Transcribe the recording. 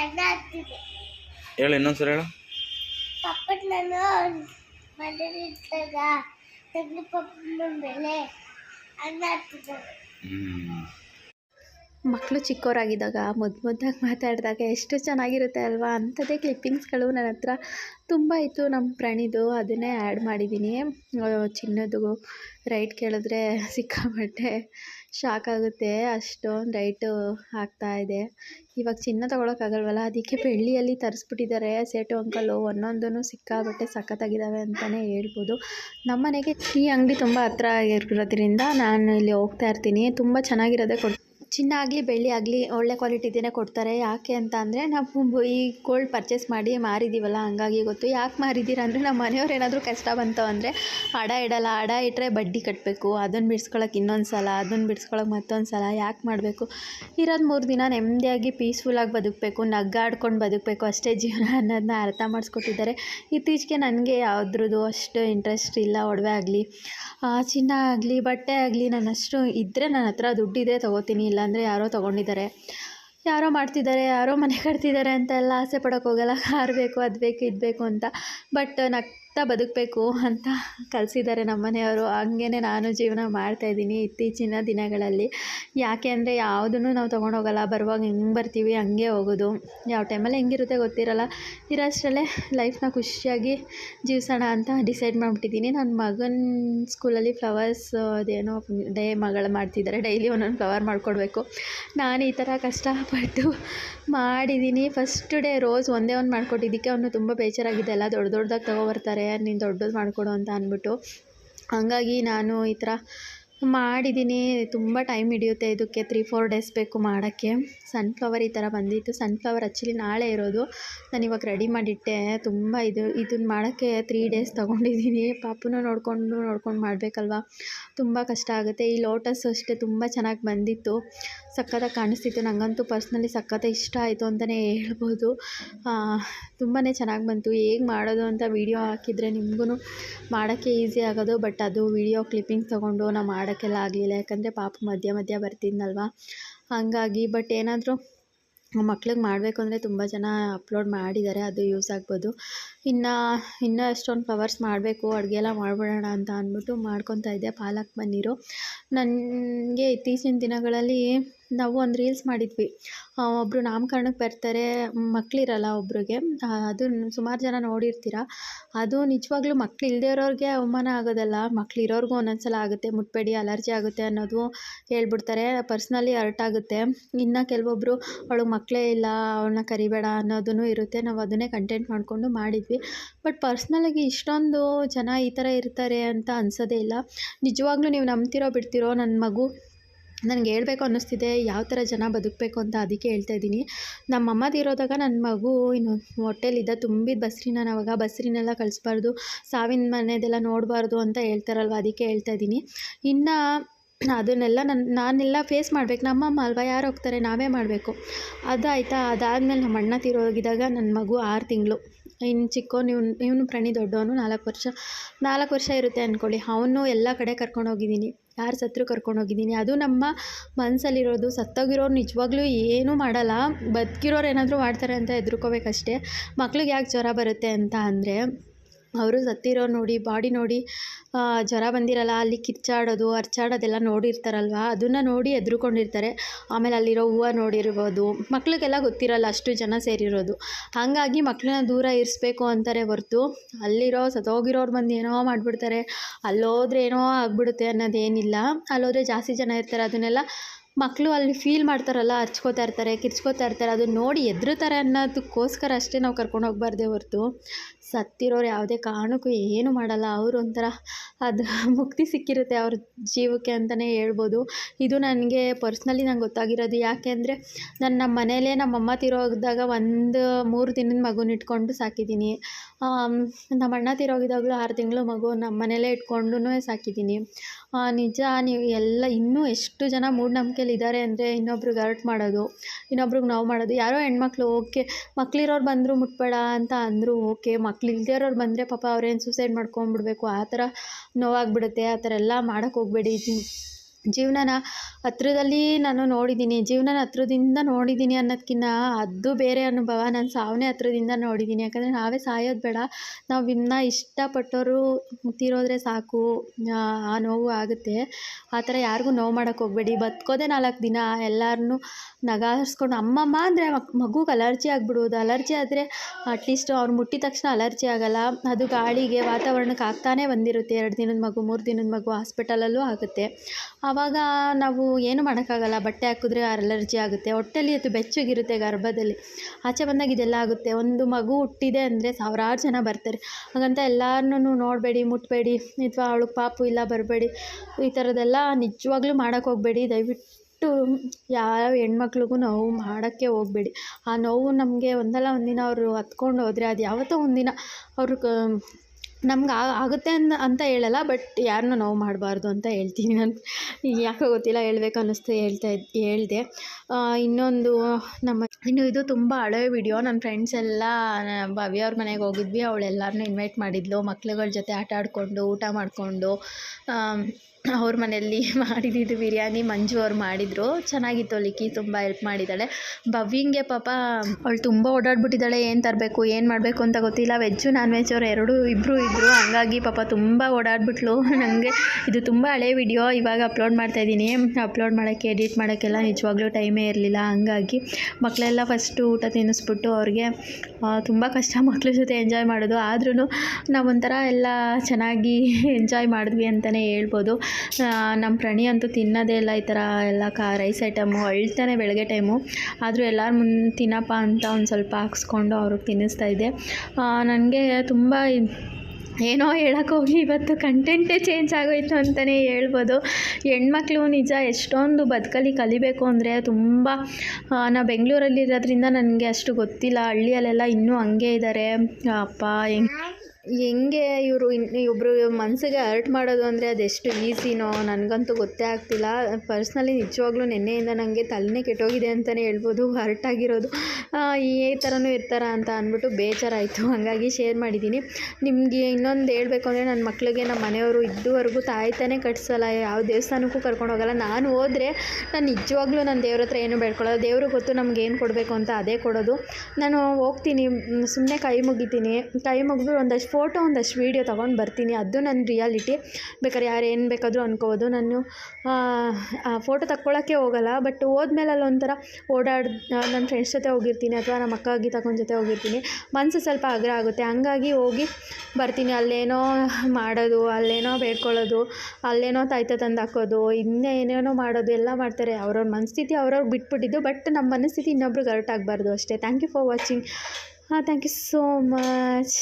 ಅನ್ನ ಹೇಳು ಇನ್ನೊಂದ್ಸರಿ ಹೇಳು. ಪಪ್ಪಟ್ ನಾನು ಮನೇಲಿ ಇದ್ದಾಗ ತಂದೆ ಪಪ್ಪನ ಮೇಲೆ ಅನ್ನ ಮಕ್ಕಳು ಚಿಕ್ಕವರಾಗಿದ್ದಾಗ ಮುದ್ದು ಮುದ್ದಾಗಿ ಮಾತಾಡಿದಾಗ ಎಷ್ಟು ಚೆನ್ನಾಗಿರುತ್ತೆ ಅಲ್ವಾ? ಅಂಥದ್ದೇ ಕ್ಲಿಪ್ಪಿಂಗ್ಸ್ಗಳು ನನ್ನ ಹತ್ರ ತುಂಬ ಇತ್ತು. ನಮ್ಮ ಪ್ರಾಣಿದು ಅದನ್ನೇ ಆ್ಯಡ್ ಮಾಡಿದ್ದೀನಿ ಚಿನ್ನದು ಚಿನ್ನದ್ದು ರೈಟ್ ಕೇಳಿದ್ರೆ ಸಿಕ್ಕಾಪಟ್ಟೆ ಶಾಕ್ ಆಗುತ್ತೆ. ಅಷ್ಟೊಂದು ರೈಟು ಇದೆ. ಇವಾಗ ಚಿನ್ನ ತೊಗೊಳಕ್ಕಾಗಲ್ವಲ್ಲ ಅದಕ್ಕೆ ಬೆಳ್ಳಿಯಲ್ಲಿ ತರಿಸ್ಬಿಟ್ಟಿದ್ದಾರೆ. ಸೇಟು ಅಂಕಲು ಒಂದೊಂದೂ ಸಿಕ್ಕಾಪಟ್ಟೆ ಸಖತ್ತಾಗಿದ್ದಾವೆ ಅಂತಲೇ ಹೇಳ್ಬೋದು. ನಮ್ಮನೆಗೆ ಈ ಅಂಗಡಿ ತುಂಬ ಹತ್ರ ಆಗಿರೋದ್ರಿಂದ ನಾನು ಇಲ್ಲಿ ಹೋಗ್ತಾ ಇರ್ತೀನಿ. ತುಂಬ ಚೆನ್ನಾಗಿರೋದೇ ಕೊಡ್ ಚಿನ್ನ ಆಗಲಿ, ಬೆಳ್ಳಿ ಆಗಲಿ ಒಳ್ಳೆ ಕ್ವಾಲಿಟಿದೇನೆ ಕೊಡ್ತಾರೆ. ಯಾಕೆ ಅಂತ ಅಂದರೆ ನಾವು ಈ ಗೋಲ್ಡ್ ಪರ್ಚೇಸ್ ಮಾಡಿ ಮಾರಿದ್ದೀವಲ್ಲ ಹಂಗಾಗಿ ಗೊತ್ತು. ಯಾಕೆ ಮಾರಿದ್ದೀರ ಅಂದರೆ ನಮ್ಮ ಮನೆಯವ್ರು ಏನಾದರೂ ಕಷ್ಟ ಬಂತು ಅಂದರೆ ಅಡ ಇಡಲ್ಲ. ಅಡ ಇಟ್ಟರೆ ಬಡ್ಡಿ ಕಟ್ಟಬೇಕು ಅದನ್ನು ಬಿಡ್ಸ್ಕೊಳಕ್ಕೆ ಇನ್ನೊಂದು ಸಲ ಅದನ್ನು ಬಿಡ್ಸ್ಕೊಳಕ್ಕೆ ಮತ್ತೊಂದು ಸಲ. ಯಾಕೆ ಮಾಡಬೇಕು? ಇರೋದು ಮೂರು ದಿನ ನೆಮ್ಮದಿಯಾಗಿ ಪೀಸ್ಫುಲ್ಲಾಗಿ ಬದುಕಬೇಕು, ನಗ್ಗಾಡ್ಕೊಂಡು ಬದುಕಬೇಕು ಅಷ್ಟೇ ಜೀವನ ಅನ್ನೋದನ್ನ ಅರ್ಥ ಮಾಡಿಸ್ಕೊಟ್ಟಿದ್ದಾರೆ. ಇತ್ತೀಚೆಗೆ ನನಗೆ ಯಾವುದ್ರದ್ದು ಅಷ್ಟು ಇಂಟ್ರೆಸ್ಟ್ ಇಲ್ಲ, ಒಡವೆ ಆಗಲಿ ಚಿನ್ನ ಆಗಲಿ, ಬಟ್ಟೆ ಆಗಲಿ, ನನ್ನಷ್ಟು ಇದ್ದರೆ ನನ್ನ ಹತ್ರ ದುಡ್ಡಿದೆ ತೊಗೋತೀನಿ. ಇಲ್ಲಾಂದರೆ ಯಾರೋ ತೊಗೊಂಡಿದ್ದಾರೆ. ಯಾರೋ ಮಾಡ್ತಿದ್ದಾರೆ, ಯಾರೋ ಮನೆ ಕಟ್ತಿದ್ದಾರೆ ಅಂತ ಎಲ್ಲ ಆಸೆ ಪಡೋಕ್ಕೋಗಲ್ಲ ಕಾರ್ ಬೇಕು, ಅದು ಬೇಕು, ಇದು ಬೇಕು ಅಂತ. ಬಟ್ ನಗ್ತಾ ಬದುಕಬೇಕು ಅಂತ ಕಲಿಸಿದ್ದಾರೆ ನಮ್ಮ ಮನೆಯವರು. ಹಂಗೇ ನಾನು ಜೀವನ ಮಾಡ್ತಾಯಿದ್ದೀನಿ ಇತ್ತೀಚಿನ ದಿನಗಳಲ್ಲಿ. ಯಾಕೆ ಅಂದರೆ ಯಾವುದನ್ನು ನಾವು ತೊಗೊಂಡೋಗಲ್ಲ ಬರುವಾಗ ಹೆಂಗೆ ಬರ್ತೀವಿ, ಹಂಗೆ ಹೋಗೋದು. ಯಾವ ಟೈಮಲ್ಲಿ ಹೆಂಗಿರುತ್ತೆ ಗೊತ್ತಿರಲ್ಲ. ಇರೋಷ್ಟರಲ್ಲೇ ಲೈಫ್ನ ಖುಷಿಯಾಗಿ ಜೀವಿಸೋಣ ಅಂತ ಡಿಸೈಡ್ ಮಾಡಿಬಿಟ್ಟಿದ್ದೀನಿ. ನನ್ನ ಮಗನ ಸ್ಕೂಲಲ್ಲಿ ಫ್ಲವರ್ಸ್ ಅದೇನೋ ಡೇ ಮಗಳು ಮಾಡ್ತಿದ್ದಾರೆ. ಡೈಲಿ ಒಂದೊಂದು ಫ್ಲವರ್ ಮಾಡಿಕೊಡ್ಬೇಕು. ನಾನು ಈ ಥರ ಕಷ್ಟಪಟ್ಟು ಮಾಡಿದ್ದೀನಿ ಫಸ್ಟ್ ಡೇ ರೋಸ್ ಒಂದೇ ಒಂದು ಮಾಡಿಕೊಟ್ಟಿದ್ದಕ್ಕೆ ಅವನು ತುಂಬ ಬೇಜಾರಾಗಿದೆ. ಎಲ್ಲ ದೊಡ್ಡ ದೊಡ್ಡದಾಗಿ ತೊಗೊಬರ್ತಾರೆ. ನೀನು ದೊಡ್ಡದು ಮಾಡಿಕೊಡು ಅಂತ ಅಂದ್ಬಿಟ್ಟು. ಹಾಗಾಗಿ ನಾನು ಈ ಥರ ಮಾಡಿದ್ದೀನಿ ತುಂಬ ಟೈಮ್ ಹಿಡಿಯುತ್ತೆ ಇದಕ್ಕೆ. ತ್ರೀ ಫೋರ್ ಡೇಸ್ ಬೇಕು ಮಾಡೋಕ್ಕೆ. ಸನ್ಫ್ಲವರ್ ಈ ಥರ ಬಂದಿತ್ತು. ಸನ್ಫ್ಲವರ್ ಆ್ಯಕ್ಚುಲಿ ನಾಳೆ ಇರೋದು. ನಾನು ಇವಾಗ ರೆಡಿ ಮಾಡಿಟ್ಟೆ. ತುಂಬ ಇದು ಇದನ್ನ ಮಾಡೋಕ್ಕೆ ತ್ರೀ ಡೇಸ್ ತೊಗೊಂಡಿದ್ದೀನಿ ಪಾಪುನ ನೋಡಿಕೊಂಡು, ನೋಡ್ಕೊಂಡು ಮಾಡಬೇಕಲ್ವ? ತುಂಬ ಕಷ್ಟ ಆಗುತ್ತೆ. ಈ ಲೋಟಸ್ ಅಷ್ಟೇ ತುಂಬ ಚೆನ್ನಾಗಿ ಬಂದಿತ್ತು. ಸಖತ್ತಾಗಿ ಕಾಣಿಸ್ತಿತ್ತು. ನನಗಂತೂ ಪರ್ಸ್ನಲಿ ಸಖತ್ ಇಷ್ಟ ಆಯಿತು ಅಂತಲೇ ಹೇಳ್ಬೋದು. ತುಂಬಾ ಚೆನ್ನಾಗಿ ಬಂತು. ಹೇಗೆ ಮಾಡೋದು ಅಂತ ವೀಡಿಯೋ ಹಾಕಿದರೆ ನಿಮಗೂ ಮಾಡೋಕ್ಕೆ ಈಸಿ ಆಗೋದು, ಬಟ್ ಅದು ವೀಡಿಯೋ ಕ್ಲಿಪ್ಪಿಂಗ್ ತೊಗೊಂಡು ನಾವು ಮಾಡೋಕ್ಕೆಲ್ಲ ಆಗಲಿಲ್ಲ. ಯಾಕಂದರೆ ಪಾಪ ಮಧ್ಯ ಮಧ್ಯ ಬರ್ತಿದ್ನಲ್ವ? ಹಾಗಾಗಿ ಬಟ್ ಏನಾದರೂ ಮಕ್ಳಿಗೆ ಮಾಡಬೇಕು ಅಂದರೆ ತುಂಬ ಜನ ಅಪ್ಲೋಡ್ ಮಾಡಿದ್ದಾರೆ, ಅದು ಯೂಸ್ ಆಗ್ಬೋದು. ಇನ್ನು, ಇನ್ನೂ ಎಷ್ಟೊಂದು ಪವರ್ಸ್ ಮಾಡಬೇಕು ಅಡುಗೆ ಎಲ್ಲ ಮಾಡಿಬಿಡೋಣ ಅಂತ ಅಂದ್ಬಿಟ್ಟು ಮಾಡ್ಕೊತಾ ಇದ್ದೆ. ಪಾಲಕ್ ಪನ್ನೀರು. ನನಗೆ ಇತ್ತೀಚಿನ ದಿನಗಳಲ್ಲಿ ನಾವು ಒಂದು ರೀಲ್ಸ್ ಮಾಡಿದ್ವಿ. ಒಬ್ಬರು ನಾಮಕರಣಕ್ಕೆ ಬರ್ತಾರೆ ಮಕ್ಕಳಿರಲ್ಲ ಒಬ್ರಿಗೆ. ಅದು ಸುಮಾರು ಜನ ನೋಡಿರ್ತೀರ. ಅದು ನಿಜವಾಗ್ಲೂ ಮಕ್ಳು ಇಲ್ಲದೇ ಇರೋರಿಗೆ ಅವಮಾನ ಆಗೋದಲ್ಲ. ಮಕ್ಳು ಇರೋರ್ಗೂ ಒಂದೊಂದು ಸಲ ಆಗುತ್ತೆ. ಮುಟ್ಬೇಡಿ, ಅಲರ್ಜಿ ಆಗುತ್ತೆ ಅನ್ನೋದು ಹೇಳ್ಬಿಡ್ತಾರೆ. ಪರ್ಸ್ನಲಿ ಅರ್ಟ್ ಆಗುತ್ತೆ. ಇನ್ನು ಕೆಲವೊಬ್ಬರು ಅವಳಿಗೆ ಮಕ್ಕಳೇ ಇಲ್ಲ, ಅವಳನ್ನ ಕರಿಬೇಡ ಅನ್ನೋದೂ ಇರುತ್ತೆ. ನಾವು ಅದನ್ನೇ ಕಂಟೆಂಟ್ ಮಾಡಿಕೊಂಡು ಮಾಡಿದ್ವಿ. ಬಟ್ ಪರ್ಸ್ನಲಾಗಿ ಇಷ್ಟೊಂದು ಜನ ಈ ಥರ ಇರ್ತಾರೆ ಅಂತ ಅನ್ಸೋದೇ ಇಲ್ಲ. ನಿಜವಾಗ್ಲೂ ನೀವು ನಂಬ್ತಿರೋ ಬಿಡ್ತಿರೋ ನನ್ನ ಮಗು ನನಗೆ ಹೇಳಬೇಕು ಅನ್ನಿಸ್ತಿದೆ, ಯಾವ ಥರ ಜನ ಬದುಕಬೇಕು ಅಂತ ಅದಕ್ಕೆ ಹೇಳ್ತಾ ಇದ್ದೀನಿ. ನಮ್ಮ ಅಮ್ಮದಿರೋದಾಗ ನನ್ನ ಮಗು ಇನ್ನು ಹೊಟ್ಟೆಲಿದ್ದ ತುಂಬಿದ ಬಸ್ರಿನ ಅವಾಗ ಬಸ್ರಿನೆಲ್ಲ ಕಳಿಸ್ಬಾರ್ದು, ಸಾವಿನ ಮನೆದೆಲ್ಲ ನೋಡಬಾರ್ದು ಅಂತ ಹೇಳ್ತಾರಲ್ವ ಅದಕ್ಕೆ ಹೇಳ್ತಾ ಇದ್ದೀನಿ. ಇನ್ನು ಅದನ್ನೆಲ್ಲ ನನ್ನ ನಾನೆಲ್ಲ ಫೇಸ್ ಮಾಡಬೇಕು. ನಮ್ಮಮ್ಮ ಅಲ್ವಾ, ಯಾರು ಹೋಗ್ತಾರೆ? ನಾವೇ ಮಾಡಬೇಕು. ಅದಾಯ್ತಾ? ಅದಾದಮೇಲೆ ನಮ್ಮ ಅಣ್ಣ ತೀರೋಗಿದಾಗ ನನ್ನ ಮಗು ಆರು ತಿಂಗಳು. ಇನ್ನು ಚಿಕ್ಕವನು ಇವನು ಇವನು ಪ್ರಾಣಿ ದೊಡ್ಡವನು ನಾಲ್ಕು ವರ್ಷ ನಾಲ್ಕು ವರ್ಷ ಇರುತ್ತೆ ಅಂದ್ಕೊಳ್ಳಿ ಅವನು ಎಲ್ಲ ಕಡೆ ಕರ್ಕೊಂಡು ಹೋಗಿದ್ದೀನಿ ಯಾರು ಸತ್ರು ಕರ್ಕೊಂಡು ಹೋಗಿದ್ದೀನಿ ಅದು ನಮ್ಮ ಮನಸ್ಸಲ್ಲಿರೋದು ಸತ್ತೋಗಿರೋರು ನಿಜವಾಗ್ಲೂ ಏನೂ ಮಾಡಲ್ಲ. ಬದುಕಿರೋರು ಏನಾದರೂ ಮಾಡ್ತಾರೆ ಅಂತ ಹೆದ್ರುಕೋಬೇಕಷ್ಟೇ ಮಕ್ಳಿಗೆ ಯಾಕೆ ಜ್ವರ ಬರುತ್ತೆ ಅಂತ ಅಂದರೆ ಅವರು ಸತ್ತಿರೋ ನೋಡಿ, ಬಾಡಿ ನೋಡಿ ಜ್ವರ ಬಂದಿರಲ್ಲ, ಅಲ್ಲಿ ಕಿಚ್ಚಾಡೋದು, ಅರ್ಚಾಡೋದೆಲ್ಲ ನೋಡಿರ್ತಾರಲ್ವ? ಅದನ್ನು ನೋಡಿ ಹೆದ್ರ್ಕೊಂಡಿರ್ತಾರೆ. ಆಮೇಲೆ ಅಲ್ಲಿರೋ ಹೂವು ನೋಡಿರ್ಬೋದು. ಮಕ್ಳಿಗೆಲ್ಲ ಗೊತ್ತಿರಲ್ಲ ಅಷ್ಟು ಜನ ಸೇರಿರೋದು. ಹಾಗಾಗಿ ಮಕ್ಕಳನ್ನ ದೂರ ಇರಿಸ್ಬೇಕು ಅಂತಾರೆ ಹೊರ್ತು. ಅಲ್ಲಿರೋ ಸತ್ತೋಗಿರೋರು ಬಂದು ಏನೋ ಮಾಡಿಬಿಡ್ತಾರೆ. ಅಲ್ಲೋದ್ರೆ ಏನೋ ಆಗ್ಬಿಡುತ್ತೆ ಅನ್ನೋದೇನಿಲ್ಲ. ಅಲ್ಲೋದ್ರೆ ಜಾಸ್ತಿ ಜನ ಇರ್ತಾರೆ. ಅದನ್ನೆಲ್ಲ ಮಕ್ಕಳು ಅಲ್ಲಿ ಫೀಲ್ ಮಾಡ್ತಾರಲ್ಲ, ಹರ್ಚ್ಕೋತಾ ಇರ್ತಾರೆ, ಕಿರ್ಚ್ಕೋತಾ ಇರ್ತಾರೆ, ಅದನ್ನ ನೋಡಿ ಎದ್ರುತ್ತಾರೆ ಅನ್ನೋದಕ್ಕೋಸ್ಕರ ಅಷ್ಟೇ ನಾವು ಕರ್ಕೊಂಡು ಹೋಗ್ಬಾರ್ದೇ ಹೊರ್ತು. ಸತ್ತಿರೋರು ಯಾವುದೇ ಕಾರಣಕ್ಕೂ ಏನೂ ಮಾಡಲ್ಲ, ಅವರು ಒಂಥರ ಅದು ಮುಕ್ತಿ ಸಿಕ್ಕಿರುತ್ತೆ ಅವ್ರ ಜೀವಕ್ಕೆ ಅಂತಲೇ ಹೇಳ್ಬೋದು. ಇದು ನನಗೆ ಪರ್ಸ್ನಲಿ ನಂಗೆ ಗೊತ್ತಾಗಿರೋದು. ಯಾಕೆ ಅಂದರೆ ನಾನು ನಮ್ಮ ಮನೇಲೇ ನಮ್ಮ ಅಮ್ಮ ತೀರೋಗಿದ್ದಾಗ ಒಂದು ಮೂರು ದಿನದ ಮಗುನ ಇಟ್ಕೊಂಡು ಸಾಕಿದ್ದೀನಿ. ನಮ್ಮ ಅಣ್ಣ ತಿರೋಗಿದಾಗಲೂ ಆರು ತಿಂಗಳು ಮಗು ನಮ್ಮ ಮನೇಲೇ ಇಟ್ಕೊಂಡು ಸಾಕಿದ್ದೀನಿ. ನಿಜ, ನೀವು ಎಲ್ಲ ಇನ್ನೂ ಎಷ್ಟು ಜನ ಮೂಢನಂಬಿಕೆಯಲ್ಲಿ ಇದ್ದಾರೆ ಅಂದರೆ ಇನ್ನೊಬ್ರಿಗೆ ಅರ್ಟ್ ಮಾಡೋದು, ಇನ್ನೊಬ್ರಿಗೆ ನೋವು ಮಾಡೋದು. ಯಾರೋ ಹೆಣ್ಮಕ್ಳು, ಓಕೆ, ಮಕ್ಳಿರೋರು ಬಂದರೂ ಮುಟ್ಬೇಡ ಅಂತ ಅಂದರು, ಓಕೆ, ಮಕ್ಳು ಇಲ್ಲದೇ ಇರೋರು ಬಂದರೆ ಪಾಪ ಅವ್ರೇನು ಸೂಸೈಡ್ ಮಾಡ್ಕೊಂಬಿಡ್ಬೇಕು, ಆ ಥರ ನೋವಾಗ್ಬಿಡುತ್ತೆ ಆ ಥರ ಎಲ್ಲ ಮಾಡೋಕ್ಕೆ ಹೋಗಬೇಡಿ. ಜೀವನನ ಹತ್ರದಲ್ಲಿ ನಾನು ನೋಡಿದ್ದೀನಿ. ಜೀವನನ ಹತ್ರದಿಂದ ನೋಡಿದ್ದೀನಿ ಅನ್ನೋದಕ್ಕಿಂತ ಅದು ಬೇರೆ ಅನುಭವ. ನಾನು ಸಾವನ್ನೇ ಹತ್ರದಿಂದ ನೋಡಿದ್ದೀನಿ. ಯಾಕಂದರೆ ನಾವೇ ಸಾಯೋದು ಬೇಡ. ನಾವು ಇನ್ನ ಇಷ್ಟಪಟ್ಟವರು ತೀರೋದ್ರೆ ಸಾಕು. ಆ, ನೋವು ಆಗುತ್ತೆ. ಆ ಥರ ಯಾರಿಗೂ ನೋವು ಮಾಡೋಕ್ಕೆ ಹೋಗಬೇಡಿ. ಬದುಕೋದೇ ನಾಲ್ಕು ದಿನ ಎಲ್ಲರನ್ನೂ ನಗಾರಿಸ್ಕೊಂಡು ಅಮ್ಮಮ್ಮ ಅಂದರೆ ಮಗುಗೆ ಅಲರ್ಜಿ ಆಗಿಬಿಡೋದು. ಅಲರ್ಜಿ ಆದರೆ ಅಟ್ಲೀಸ್ಟ್ ಅವ್ರು ಮುಟ್ಟಿದ ತಕ್ಷಣ ಅಲರ್ಜಿ ಆಗಲ್ಲ. ಅದು ಗಾಳಿಗೆ ವಾತಾವರಣಕ್ಕೆ ಆಗ್ತಾನೇ ಬಂದಿರುತ್ತೆ. ಎರಡು ದಿನದ ಮಗು ಮೂರು ದಿನದ ಮಗು ಹಾಸ್ಪಿಟಲಲ್ಲೂ ಆಗುತ್ತೆ. ಆವಾಗ ನಾವು ಏನು ಮಾಡೋಕ್ಕಾಗಲ್ಲ, ಬಟ್ಟೆ ಹಾಕಿದ್ರೆ ಅಲರ್ಜಿ ಆಗುತ್ತೆ. ಹೊಟ್ಟೆಲಿ ಅದು ಬೆಚ್ಚಗಿರುತ್ತೆ ಗರ್ಭದಲ್ಲಿ. ಆಚೆ ಬಂದಾಗ ಇದೆಲ್ಲ ಆಗುತ್ತೆ. ಒಂದು ಮಗು ಹುಟ್ಟಿದೆ ಅಂದರೆ ಸಾವಿರಾರು ಜನ ಬರ್ತಾರೆ. ಹಾಗಂತ ಎಲ್ಲರನ್ನೂ ನೋಡಬೇಡಿ ಮುಟ್ಟಬೇಡಿ ಅಥವಾ ಅವಳಿಗೆ ಪಾಪು ಇಲ್ಲ ಬರಬೇಡಿ. ಈ ಥರದ್ದೆಲ್ಲ ನಿಜವಾಗ್ಲೂ ಮಾಡೋಕ್ಕೆ ಹೋಗಬೇಡಿ. ದಯವಿಟ್ಟು ಯಾವ ಹೆಣ್ಮಕ್ಳಿಗೂ ನೋವು ಮಾಡೋಕ್ಕೆ ಹೋಗಬೇಡಿ. ಆ ನೋವು ನಮಗೆ ಒಂದಲ್ಲ, ಒಂದಿನ ಅವರು ಹತ್ಕೊಂಡು ಹೋದರೆ ಅದು ಯಾವತ್ತೋ ಒಂದಿನ ಅವರು ನಮ್ಗೆ ಆಗುತ್ತೆ ಅನ್ನ ಅಂತ ಹೇಳಲ್ಲ ಬಟ್ ಯಾರನ್ನೂ ನೋವು ಮಾಡಬಾರ್ದು ಅಂತ ಹೇಳ್ತೀನಿ ನಾನು. ಯಾಕೋ ಗೊತ್ತಿಲ್ಲ, ಹೇಳ್ಬೇಕು ಅನ್ನಿಸ್ತು ಹೇಳ್ತಾ ಇದ್ ಹೇಳಿದೆ. ಇನ್ನೊಂದು, ನಮ್ಮ ಇನ್ನು ಇದು ತುಂಬ ಹಳೆ ವಿಡಿಯೋ ನನ್ನ ಫ್ರೆಂಡ್ಸ್ ಎಲ್ಲ ಭವ್ಯ ಅವ್ರ ಮನೆಗೆ ಹೋಗಿದ್ವಿ. ಅವಳೆಲ್ಲರನ್ನೂ ಇನ್ವೈಟ್ ಮಾಡಿದ್ಲು. ಮಕ್ಳುಗಳ ಜೊತೆ ಆಟ ಆಡಿಕೊಂಡು, ಊಟ ಮಾಡಿಕೊಂಡು ಅವ್ರ ಮನೆಯಲ್ಲಿ ಮಾಡಿದ್ದು ಬಿರಿಯಾನಿ ಮಂಜು ಅವ್ರು ಮಾಡಿದರು. ಚೆನ್ನಾಗಿತ್ತು ಲಿಕ್ಕಿ, ತುಂಬ ಹೆಲ್ಪ್ ಮಾಡಿದ್ದಾಳೆ. ಭವ್ಯಂಗೆ ಪಾಪ, ಅವಳು ತುಂಬ ಓಡಾಡ್ಬಿಟ್ಟಿದ್ದಾಳೆ. ಏನು ತರಬೇಕು, ಏನು ಮಾಡಬೇಕು ಅಂತ ಗೊತ್ತಿಲ್ಲ. ವೆಜ್ಜು ನಾನ್ ವೆಜ್ ಅವ್ರು ಎರಡೂ ಇಬ್ಬರು ಹಂಗಾಗಿ ಪಾಪ ತುಂಬ ಓಡಾಡ್ಬಿಟ್ಲು. ನನಗೆ ಇದು ತುಂಬ ಹಳೆ ವಿಡಿಯೋ ಇವಾಗ ಅಪ್ಲೋಡ್ ಮಾಡ್ತಾಯಿದ್ದೀನಿ ಅಪ್ಲೋಡ್ ಮಾಡೋಕ್ಕೆ ಎಡಿಟ್ ಮಾಡೋಕ್ಕೆಲ್ಲ ನಿಜವಾಗ್ಲೂ ಟೈಮೇ ಇರಲಿಲ್ಲ. ಹಂಗಾಗಿ ಮಕ್ಕಳೆಲ್ಲ ಫಸ್ಟು ಊಟ ತಿನ್ನಿಸ್ಬಿಟ್ಟು ಅವ್ರಿಗೆ ತುಂಬ ಕಷ್ಟ ಮಕ್ಕಳ ಜೊತೆ ಎಂಜಾಯ್ ಮಾಡೋದು. ಆದ್ರೂ ನಾವೊಂಥರ ಎಲ್ಲ ಚೆನ್ನಾಗಿ ಎಂಜಾಯ್ ಮಾಡಿದ್ವಿ ಅಂತಲೇ ಹೇಳ್ಬೋದು. ನಮ್ಮ ಪ್ರಣಿ ಅಂತೂ ತಿನ್ನೋದೇ ಇಲ್ಲ ಈ ಥರ ಎಲ್ಲ ಕಾ ರೈಸ್ ಐಟಮು ಅಳ್ತಾನೆ ಬೆಳಗ್ಗೆ ಟೈಮು ಆದರೂ ಎಲ್ಲರ ಮುಂದೆ ತಿನ್ನಪ್ಪ ಅಂತ ಒಂದು ಸ್ವಲ್ಪ ಹಾಕ್ಸ್ಕೊಂಡು ಅವ್ರಿಗೆ ತಿನ್ನಿಸ್ತಾ ಇದ್ದೆ. ನನಗೆ ತುಂಬ ಏನೋ ಹೇಳೋಕ್ಕೋಗಿ ಇವತ್ತು ಕಂಟೆಂಟೇ ಚೇಂಜ್ ಆಗೋಯ್ತು ಅಂತಲೇ ಹೇಳ್ಬೋದು. ಹೆಣ್ಮಕ್ಳು ನಿಜ ಎಷ್ಟೊಂದು ಬದುಕಲ್ಲಿ ಕಲಿಬೇಕು ಅಂದರೆ ತುಂಬ ನಾ ಬೆಂಗಳೂರಲ್ಲಿ ಇರೋದ್ರಿಂದ ನನಗೆ ಅಷ್ಟು ಗೊತ್ತಿಲ್ಲ. ಹಳ್ಳಿಯಲ್ಲೆಲ್ಲ ಇನ್ನೂ ಹಂಗೆ ಇದ್ದಾರೆ ಅಪ್ಪ, ಹೆಂಗ್ ಹೆಂಗೆ ಇವರು ಒಬ್ಬರು ಮನಸ್ಸಿಗೆ ಹರ್ಟ್ ಮಾಡೋದು ಅಂದರೆ ಅದೆಷ್ಟು ಈಸಿನೋ ನನಗಂತೂ ಗೊತ್ತೇ ಆಗ್ತಿಲ್ಲ. ಪರ್ಸ್ನಲಿ ನಿಜವಾಗ್ಲೂ ನಿನ್ನೆಯಿಂದ ನನಗೆ ತಲೆನೇ ಕೆಟ್ಟೋಗಿದೆ ಅಂತಲೇ ಹೇಳ್ಬೋದು. ಹರ್ಟ್ ಆಗಿರೋದು. ಈ ಥರನೂ ಇರ್ತಾರ ಅಂತ ಅಂದ್ಬಿಟ್ಟು ಬೇಜಾರಾಯಿತು. ಹಾಗಾಗಿ ಶೇರ್ ಮಾಡಿದ್ದೀನಿ ನಿಮಗೆ ಇನ್ನೊಂದು ಹೇಳಬೇಕು ಅಂದರೆ ನನ್ನ ಮಕ್ಕಳಿಗೆ ನಮ್ಮ ಮನೆಯವರು ಇದುವರೆಗೂ ತಾಯ್ತಾನೆ ಕಟ್ಸಲ್ಲ. ಯಾವ ದೇವಸ್ಥಾನಕ್ಕೂ ಕರ್ಕೊಂಡು ಹೋಗಲ್ಲ. ನಾನು ಹೋದರೆ ನಾನು ನಿಜವಾಗ್ಲೂ ನನ್ನ ದೇವ್ರ ಹತ್ರ ಏನು ಬೇಡ್ಕೊಳ್ಳೋದು? ದೇವ್ರಿಗೆ ಗೊತ್ತು ನಮ್ಗೆ ಏನು ಕೊಡಬೇಕು ಅಂತ ಅದೇ ಕೊಡೋದು. ನಾನು ಹೋಗ್ತೀನಿ. ಸುಮ್ಮನೆ ಕೈ ಮುಗಿತೀನಿ. ಕೈ ಮುಗಿದು ಒಂದಷ್ಟು ಫೋಟೋ ಒಂದಷ್ಟು ವೀಡಿಯೋ ತೊಗೊಂಡು ಬರ್ತೀನಿ. ಅದು ನನ್ನ ರಿಯಾಲಿಟಿ. ಬೇಕಾದ್ರೆ ಯಾರು ಏನು ಬೇಕಾದರೂ ಅನ್ಕೋಬೋದು. ನಾನು ಫೋಟೋ ತಕ್ಕೊಳ್ಳೋಕ್ಕೆ ಹೋಗಲ್ಲ. ಬಟ್ ಹೋದ್ಮೇಲೆ ಅಲ್ಲೊಂಥರ ಓಡಾಡ್ ನನ್ನ ಫ್ರೆಂಡ್ಸ್ ಜೊತೆ ಹೋಗಿರ್ತೀನಿ ಅಥವಾ ನಮ್ಮ ಅಕ್ಕ ಗೀತಕ್ಕನ ಜೊತೆ ಹೋಗಿರ್ತೀನಿ. ಮನಸ್ಸು ಸ್ವಲ್ಪ ಅಗ್ರ ಆಗುತ್ತೆ. ಹಂಗಾಗಿ ಹೋಗಿ ಬರ್ತೀನಿ. ಅಲ್ಲೇನೋ ಮಾಡೋದು, ಅಲ್ಲೇನೋ ಬೇಡ್ಕೊಳ್ಳೋದು, ಅಲ್ಲೇನೋ ತಾಯ್ತ ತಂದು ಹಾಕೋದು ಇನ್ನೇ ಏನೇನೋ ಮಾಡೋದು ಎಲ್ಲ ಮಾಡ್ತಾರೆ. ಅವ್ರವ್ರ ಮನಸ್ಥಿತಿ ಅವ್ರವ್ರು ಬಿಟ್ಬಿಟ್ಟಿದ್ದು. ಬಟ್ ನಮ್ಮ ಮನಸ್ಥಿತಿ ಇನ್ನೊಬ್ರಿಗೆ ಹರ್ಟ್ ಆಗಬಾರ್ದು ಅಷ್ಟೇ. ಥ್ಯಾಂಕ್ ಯು ಫಾರ್ ವಾಚಿಂಗ್ ಹಾಂ ಥ್ಯಾಂಕ್ ಯು ಸೋ ಮಚ್